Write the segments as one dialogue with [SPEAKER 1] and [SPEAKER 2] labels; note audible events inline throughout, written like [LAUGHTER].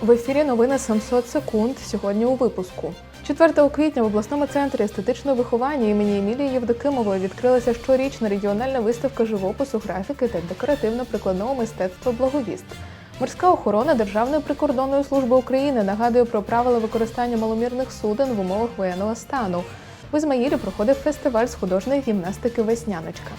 [SPEAKER 1] В ефірі новини 700 секунд. Сьогодні у випуску. 4 квітня в обласному центрі естетичного виховання імені Емілії Євдокимової відкрилася щорічна регіональна виставка живопису, графіки та декоративно-прикладного мистецтва Благовіст. Морська охорона Державної прикордонної служби України нагадує про правила використання маломірних суден в умовах воєнного стану. В Ізмаїлі проходив фестиваль з художньої гімнастики Весняночка.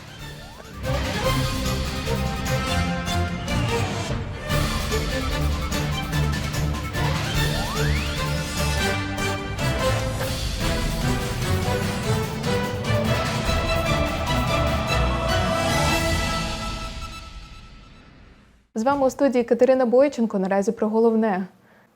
[SPEAKER 1] З вами у студії Катерина Бойченко. Наразі про головне.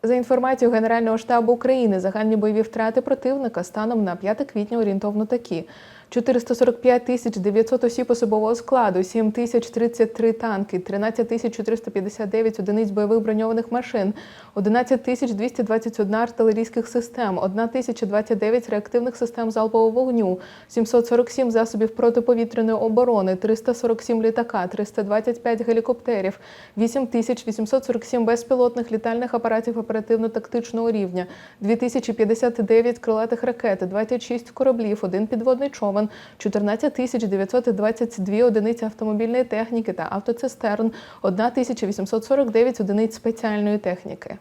[SPEAKER 1] За інформацією Генерального штабу України, загальні бойові втрати противника станом на 5 квітня орієнтовно такі: 445 тисяч 900 осіб особового складу, 7 тисяч 33 танки, 13 тисяч 459 одиниць бойових броньованих машин, 11 тисяч 221 артилерійських систем, 1 тисяча 29 реактивних систем залпового вогню, 747 засобів протиповітряної оборони, 347 літака, 325 гелікоптерів, 8 тисяч 847 безпілотних літальних апаратів оперативно-тактичного рівня, 2059 крилатих ракет, 26 кораблів, один підводний човен, 14 тисяч 922 одиниці автомобільної техніки та автоцистерн, 1 тисяча 849 одиниць спеціальної техніки.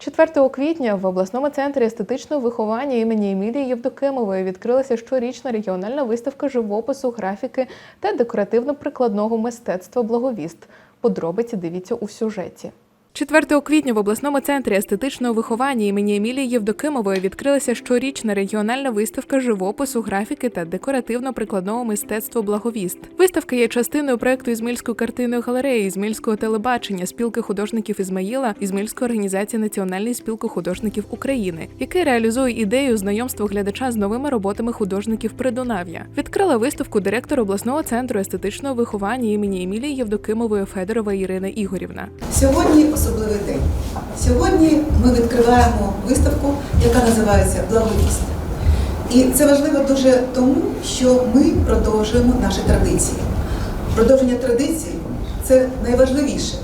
[SPEAKER 1] 4 квітня в обласному центрі естетичного виховання імені Емілії Євдокимової відкрилася щорічна регіональна виставка живопису, графіки та декоративно-прикладного мистецтва Благовіст. Подробиці дивіться у сюжеті. 4 квітня в обласному центрі естетичного виховання імені Емілії Євдокимової відкрилася щорічна регіональна виставка живопису, графіки та декоративно-прикладного мистецтва Благовіст. Виставка є частиною проекту Ізмільської картинної галереї, Ізмільського телебачення, спілки художників Ізмаїла, Ізмільської організації Національної спілки художників України, який реалізує ідею знайомства глядача з новими роботами художників Придунав'я. Відкрила виставку директор обласного центру естетичного виховання імені Емілії Євдокимової Федорова Ірина Ігорівна.
[SPEAKER 2] Сьогодні особливий день. Сьогодні ми відкриваємо виставку, яка називається Благовість. І це важливо дуже тому, що ми продовжуємо наші традиції. Продовження традицій це найважливіше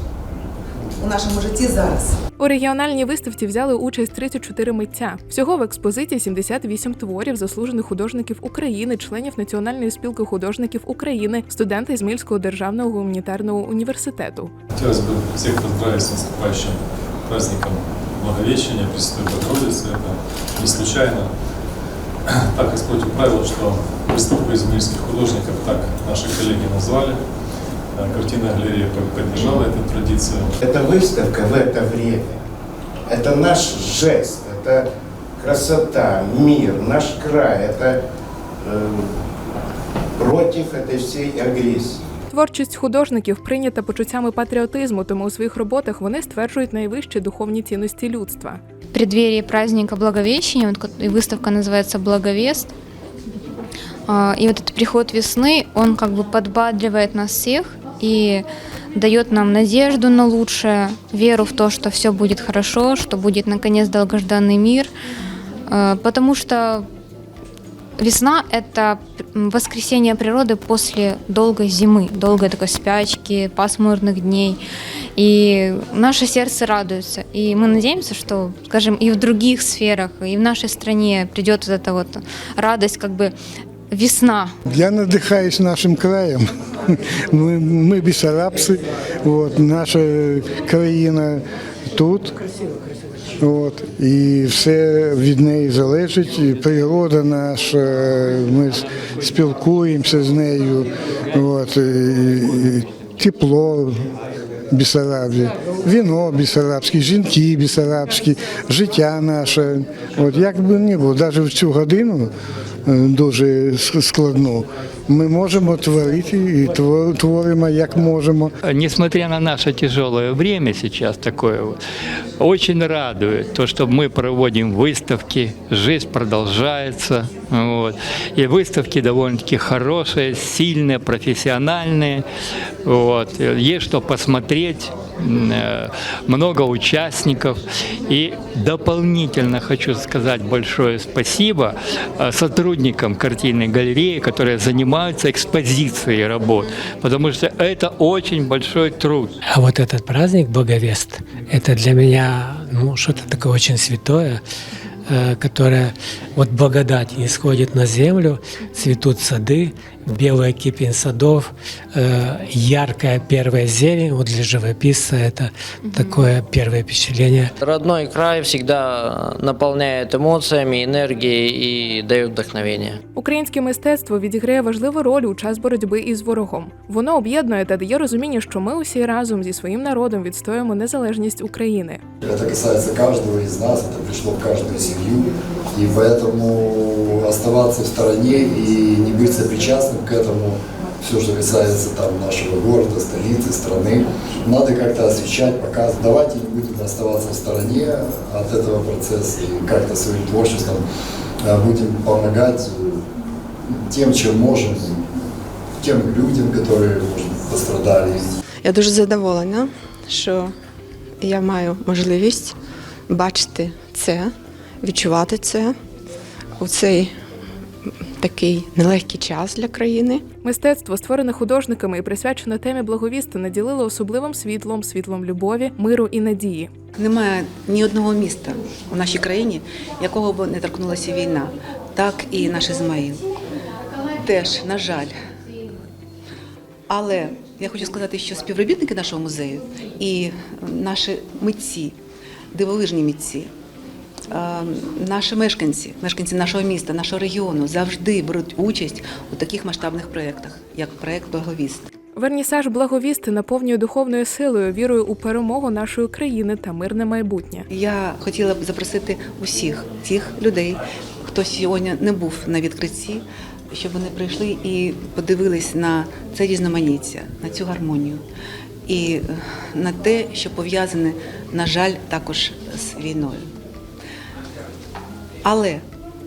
[SPEAKER 2] у нашому житті зараз.
[SPEAKER 1] У регіональній виставці взяли участь 34 митця. Всього в експозиції 78 творів заслужених художників України, членів Національної спілки художників України, студенти Ізмільського державного гуманітарного університету.
[SPEAKER 3] Хотелось бы всех поздравить с наступающим праздником Благовещения, Пресвятой Богородицы. Это не случайно. Так Господь управил, что выставку измельских художников так наши коллеги назвали. Э, Картинная галерея под- поддержала эту традицию.
[SPEAKER 4] Эта выставка в это время, это наш жест, это красота, мир, наш край, это э, против этой всей агрессии.
[SPEAKER 1] Творчість художників прийнята почуттями патріотизму, тому у своїх роботах вони стверджують найвищі духовні цінності людства.
[SPEAKER 5] в преддверии праздника Благовещения, вот ко- и выставка называется «Благовест», А, и вот этот приход весны, он как бы подбадривает нас всех и дает нам надежду на лучшее, веру в то, что все будет хорошо, что будет наконец долгожданный мир, А, потому что Весна – это воскресение природы после долгой зимы, долгой такой спячки, пасмурных дней. И наше сердце радуется. И мы надеемся, что, скажем, и в других сферах, и в нашей стране придет вот эта вот радость, как бы весна,
[SPEAKER 6] Я надихаюсь нашим краєм. [LAUGHS] Ми, ми бісарабці, от, наша країна тут. От, і все від неї залежить. І природа наша, ми спілкуємося з нею. От, і, і тепло Бісарабі, віно бісарабське, жінки бісарабські, життя наше. От як би не було, навіть в цю годину е, дуже складно. Ми можемо творити і твор- творимо як можемо.
[SPEAKER 7] Несмотря на наше тяжелое время сейчас такое, очень радует то, что мы проводим выставки, жизнь продолжается. Вот. И выставки довольно-таки хорошие, сильные, профессиональные. Вот. Есть что посмотреть, э, много участников. И дополнительно хочу сказать большое спасибо э, сотрудникам картинной галереи, которые занимаются занимаются экспозицией работ, потому что это очень большой труд.
[SPEAKER 8] А вот этот праздник Благовест, это для меня ну, что-то такое очень святое, э, которое вот благодать исходит на землю, цветут сады, белая кипень садов, э, яркая первая зелень. Вот для живописца это такое первое впечатление.
[SPEAKER 9] Родной край всегда наполняет эмоциями, энергией и дает вдохновение.
[SPEAKER 1] Українське мистецтво відіграє важливу роль у час боротьби із ворогом. Воно об'єднує та дає розуміння, що ми усі разом зі своїм народом відстоюємо незалежність України.
[SPEAKER 10] Это касается каждого из нас, это пришло в каждую семью, и поэтому оставаться в стороне и не быть сопричастным к этому, все, что касается там нашего города, столицы, страны, надо как-то освещать, показывать. Давайте не будем оставаться в стороне от этого процесса и как-то своим творчеством э, будем помогать э, тем, чем можем, тем людям, которые, может, пострадали.
[SPEAKER 11] Я дуже задоволена, що я маю можливість бачити це, відчувати це у цей такий нелегкий час для країни.
[SPEAKER 1] Мистецтво, створене художниками і присвячене темі благовісти, наділило особливим світлом, світлом любові, миру і надії.
[SPEAKER 12] Немає ні одного міста у нашій країні, якого б не торкнулася війна, так і наш Ізмаїл. Теж, на жаль. Але я хочу сказати, що співробітники нашого музею і наші митці, дивовижні митці, наші мешканці, мешканці нашого міста, нашого регіону завжди беруть участь у таких масштабних проєктах, як проєкт Благовіст.
[SPEAKER 1] Вернісаж благовісти наповнює духовною силою, вірою у перемогу нашої країни та мирне майбутнє.
[SPEAKER 12] Я хотіла б запросити усіх тих людей, хто сьогодні не був на відкритті, щоб вони прийшли і подивились на це різноманіття, на цю гармонію і е, на те, що пов'язане, на жаль, також з війною. Але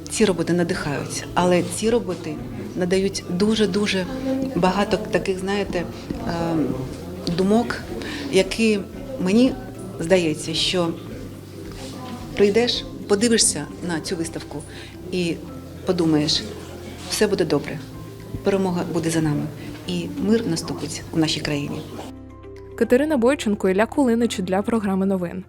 [SPEAKER 12] ці роботи надихають, але ці роботи надають дуже-дуже багато таких, знаєте, ем, думок, які мені здається, що прийдеш, подивишся на цю виставку і подумаєш, все буде добре, перемога буде за нами, і мир наступить у нашій країні.
[SPEAKER 1] Катерина Бойченко, Ілля Кулинич для програми новин.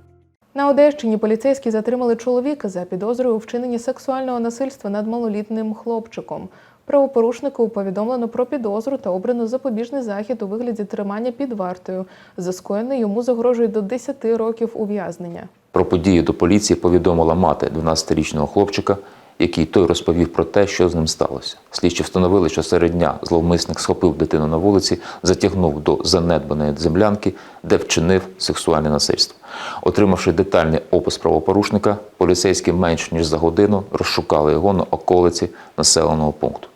[SPEAKER 1] На Одещині поліцейські затримали чоловіка за підозрою у вчиненні сексуального насильства над малолітним хлопчиком. Правопорушнику повідомлено про підозру та обрано запобіжний захід у вигляді тримання під вартою. За скоєне йому загрожує до 10 років ув'язнення.
[SPEAKER 13] Про подію до поліції повідомила мати 12-річного хлопчика, який той розповів про те, що з ним сталося. Слідчі встановили, що серед дня зловмисник схопив дитину на вулиці, затягнув до занедбаної землянки, де вчинив сексуальне насильство. Отримавши детальний опис правопорушника, поліцейські менш ніж за годину розшукали його на околиці населеного пункту.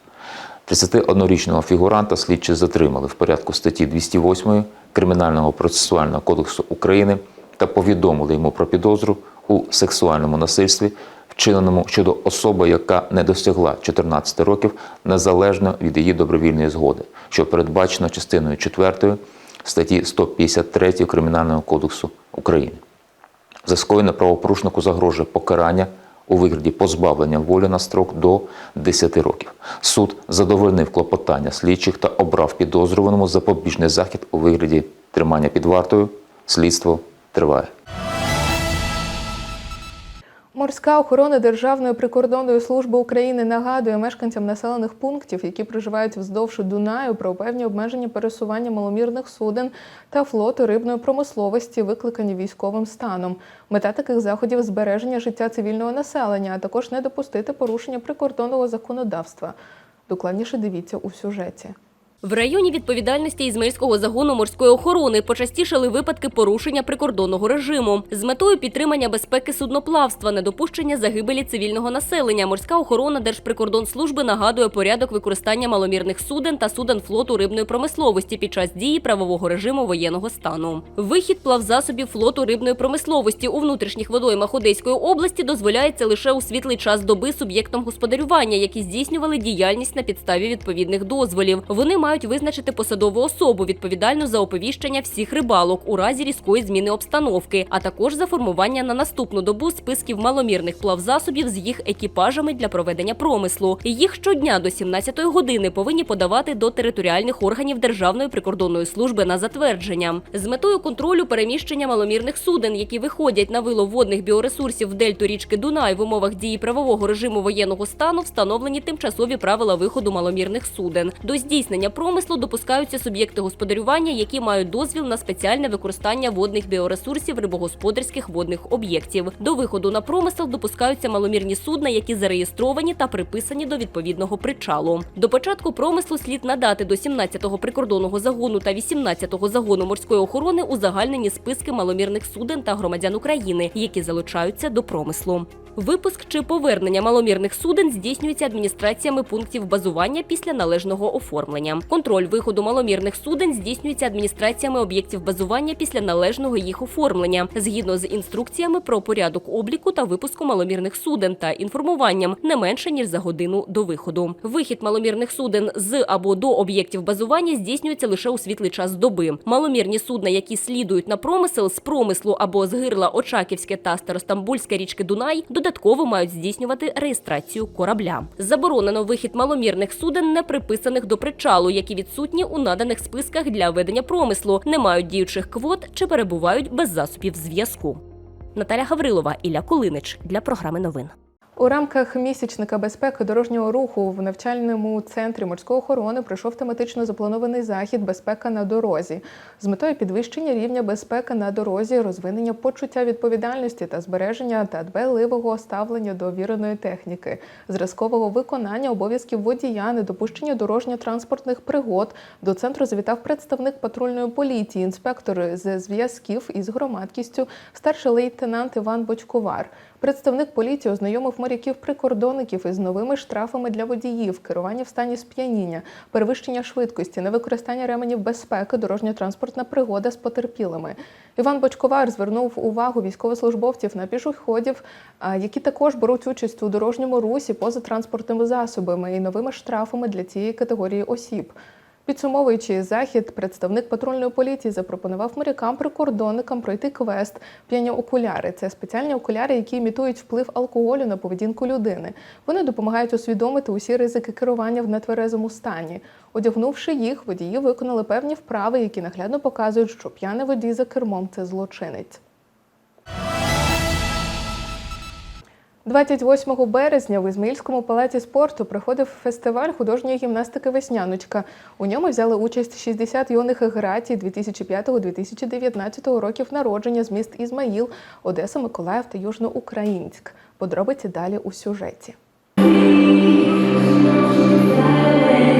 [SPEAKER 13] 31-річного фігуранта слідчі затримали в порядку статті 208 Кримінального процесуального кодексу України та повідомили йому про підозру у сексуальному насильстві, вчиненому щодо особи, яка не досягла 14 років незалежно від її добровільної згоди, що передбачено частиною 4 статті 153 Кримінального кодексу України. За скоєне правопорушнику загрожує покарання у вигляді позбавлення волі на строк до 10 років. Суд задовольнив клопотання слідчих та обрав підозрюваному запобіжний захід у вигляді тримання під вартою. Слідство триває.
[SPEAKER 1] Морська охорона Державної прикордонної служби України нагадує мешканцям населених пунктів, які проживають вздовж Дунаю, про певні обмеження пересування маломірних суден та флоту рибної промисловості, викликані військовим станом. Мета таких заходів збереження життя цивільного населення, а також не допустити порушення прикордонного законодавства. Докладніше дивіться у сюжеті.
[SPEAKER 14] В районі відповідальності Ізмаїльського загону морської охорони почастішали випадки порушення прикордонного режиму з метою підтримання безпеки судноплавства, недопущення загибелі цивільного населення. Морська охорона Держприкордонслужби нагадує порядок використання маломірних суден та суден флоту рибної промисловості під час дії правового режиму воєнного стану. Вихід плавзасобів флоту рибної промисловості у внутрішніх водоймах Одеської області дозволяється лише у світлий час доби суб'єктам господарювання, які здійснювали діяльність на підставі відповідних дозволів. Вони мають мають визначити посадову особу, відповідальну за оповіщення всіх рибалок у разі різкої зміни обстановки, а також за формування на наступну добу списків маломірних плавзасобів з їх екіпажами для проведення промислу. Їх щодня до 17-ї години повинні подавати до територіальних органів Державної прикордонної служби на затвердження з метою контролю переміщення маломірних суден, які виходять на вилов водних біоресурсів в дельту річки Дунай в умовах дії правового режиму воєнного стану, встановлені тимчасові правила виходу маломірних суден. До здійснення промислу допускаються суб'єкти господарювання, які мають дозвіл на спеціальне використання водних біоресурсів рибогосподарських водних об'єктів. До виходу на промисел допускаються маломірні судна, які зареєстровані та приписані до відповідного причалу. До початку промислу слід надати до 17-го прикордонного загону та 18-го загону морської охорони узагальнені списки маломірних суден та громадян України, які залучаються до промислу. Випуск чи повернення маломірних суден здійснюється адміністраціями пунктів базування після належного оформлення. Контроль виходу маломірних суден здійснюється адміністраціями об'єктів базування після належного їх оформлення, згідно з інструкціями про порядок обліку та випуску маломірних суден та інформуванням не менше ніж за годину до виходу. Вихід маломірних суден з або до об'єктів базування здійснюється лише у світлий час доби. Маломірні судна, які слідують на промисел з промислу або з гирла Очаківське та Старостамбульське річки Дунай, додатково мають здійснювати реєстрацію корабля. Заборонено вихід маломірних суден, не приписаних до причалу, які відсутні у наданих списках для ведення промислу, не мають діючих квот чи перебувають без засобів зв'язку. Наталя Гаврилова, Ілля Кулинич для програми новин.
[SPEAKER 1] У рамках місячника безпеки дорожнього руху в навчальному центрі морської охорони пройшов тематично запланований захід Безпека на дорозі з метою підвищення рівня безпеки на дорозі, розвинення почуття відповідальності та збереження та дбайливого ставлення до віреної техніки, зразкового виконання обов'язків водія, недопущення дорожньо-транспортних пригод. До центру завітав представник патрульної поліції, інспектор з зв'язків із громадськістю, старший лейтенант Іван Бочковар. Представник поліції ознайомив моряків-прикордонників із новими штрафами для водіїв, керування в стані сп'яніння, перевищення швидкості, невикористання ременів безпеки, дорожньо-транспортна пригода з потерпілими. Іван Бочковар звернув увагу військовослужбовців на пішоходів, які також беруть участь у дорожньому русі поза транспортними засобами і новими штрафами для цієї категорії осіб. Підсумовуючи захід, представник патрульної поліції запропонував морякам-прикордонникам пройти квест «П'яні окуляри. Це спеціальні окуляри, які імітують вплив алкоголю на поведінку людини. Вони допомагають усвідомити усі ризики керування в нетверезому стані. Одягнувши їх, водії виконали певні вправи, які наглядно показують, що п'яний водій за кермом це злочинець. 28 березня в Ізмаїльському палаці спорту проходив фестиваль художньої гімнастики Весняночка. У ньому взяли участь 60 юних гратій 2005-2019 років народження з міст Ізмаїл, Одеса, Миколаїв та Южноукраїнськ. Подробиці далі у сюжеті.
[SPEAKER 14] –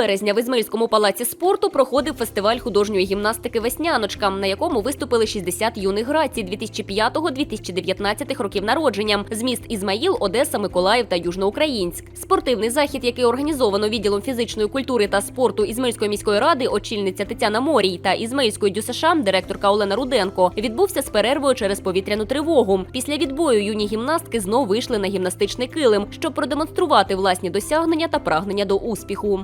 [SPEAKER 14] березня в Ізмаїльському палаці спорту проходив фестиваль художньої гімнастики Весняночка, на якому виступили 60 юних грацій 2005-2019 років народження з міст Ізмаїл, Одеса, Миколаїв та Южноукраїнськ. Спортивний захід, який організовано відділом фізичної культури та спорту Ізмаїльської міської ради, очільниця Тетяна Морій та Ізмаїльської ДЮСШ, директорка Олена Руденко, відбувся з перервою через повітряну тривогу. Після відбою юні гімнастки знов вийшли на гімнастичний килим, щоб продемонструвати власні досягнення та прагнення до успіху.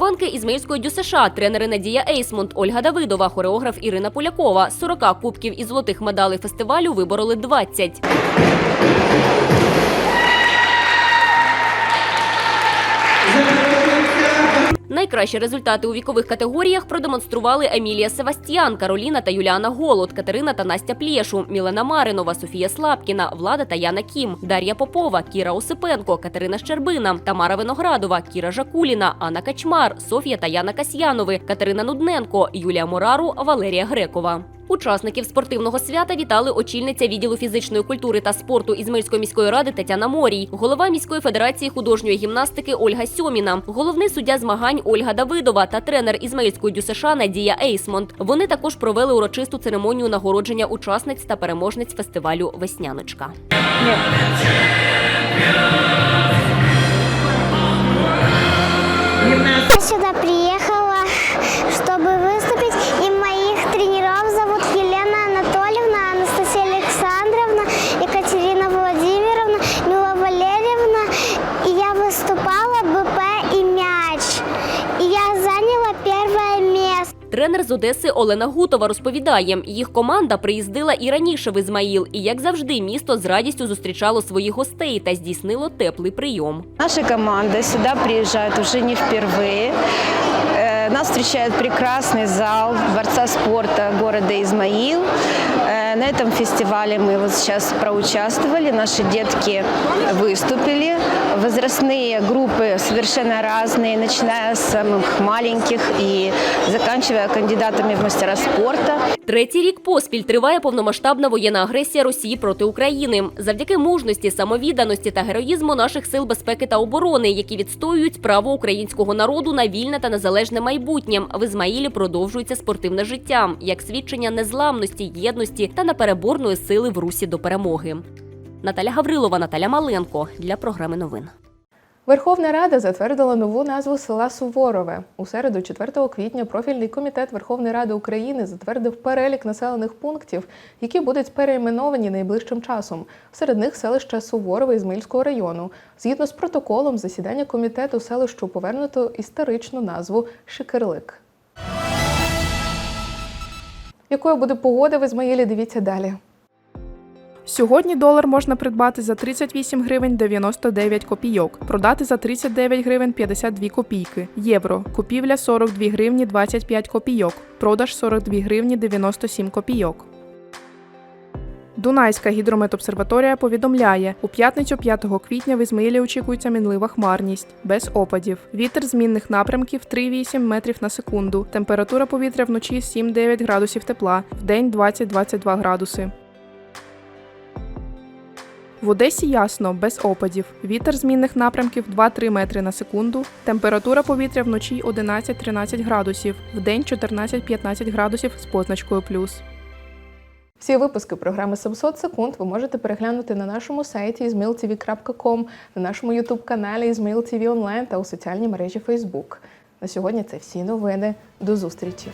[SPEAKER 14] Вихованки Ізмаїльської ДЮСШ, тренери Надія Ейсмонт, Ольга Давидова, хореограф Ірина Полякова, 40 кубків і золотих медалей фестивалю вибороли 20. Найкращі результати у вікових категоріях продемонстрували Емілія Севастіан, Кароліна та Юліана Голод, Катерина та Настя Плєшу, Мілена Маринова, Софія Слабкіна, Влада та Яна Кім, Дар'я Попова, Кіра Осипенко, Катерина Щербина, Тамара Виноградова, Кіра Жакуліна, Анна Качмар, Софія та Яна Касьянови, Катерина Нудненко, Юлія Морару, Валерія Грекова. Учасників спортивного свята вітали очільниця відділу фізичної культури та спорту Ізмаїльської міської ради Тетяна Морій, голова міської федерації художньої гімнастики Ольга Сьоміна, головний суддя змагань Ольга Давидова та тренер Ізмаїльської ДЮСШ Надія Ейсмонт. Вони також провели урочисту церемонію нагородження учасниць та переможниць фестивалю Весняночка. Одеси Олена Гутова розповідає, їх команда приїздила і раніше в Ізмаїл, і як завжди, місто з радістю зустрічало своїх гостей та здійснило теплий прийом.
[SPEAKER 15] Наша команда сюди приїжджає уже не впервые. Э, Нас встречает прекрасный зал Дворца спорта города Измаил. Э, На этом фестивале мы вот сейчас проучаствовали, наши детки выступили. Возрастные группы совершенно разные, начиная с самых маленьких и заканчивая кандидатами в мастера спорта.
[SPEAKER 14] Третій рік поспіль триває повномасштабна воєнна агресія Росії проти України. Завдяки мужності, самовідданості та героїзму наших сил безпеки та оборони, які відстоюють право українського народу на вільне та незалежне майбутнє. В Ізмаїлі продовжується спортивне життя як свідчення незламності, єдності та непереборної сили в русі до перемоги. Наталя Гаврилова, Наталя Маленко для програми новин.
[SPEAKER 1] Верховна Рада затвердила нову назву села Суворове. У середу, 4 квітня, профільний комітет Верховної Ради України затвердив перелік населених пунктів, які будуть перейменовані найближчим часом. Серед них селище Суворове Ізмаїльського району. Згідно з протоколом засідання комітету селищу повернуто історичну назву Шикерлик. Якою буде погода в Ізмаїлі? Дивіться далі.
[SPEAKER 16] Сьогодні долар можна придбати за 38 гривень 99 копійок, продати за 39 гривень 52 копійки. Євро. Купівля 42 гривні 25 копійок, продаж 42 гривні 97 копійок. Дунайська гідрометобсерваторія повідомляє, у п'ятницю 5 квітня в Ізмаїлі очікується мінлива хмарність, без опадів. Вітер змінних напрямків 3,8 метрів на секунду. Температура повітря вночі 7-9 градусів тепла, вдень 20-22 градуси. В Одесі ясно, без опадів. Вітер змінних напрямків 2-3 метри на секунду. Температура повітря вночі 11-13 градусів, вдень 14-15 градусів з позначкою плюс.
[SPEAKER 1] Всі випуски програми 700 секунд ви можете переглянути на нашому сайті izmailtv.com, на нашому ютуб-каналі Izmail TV Online та у соціальній мережі Facebook. На сьогодні це всі новини. До зустрічі!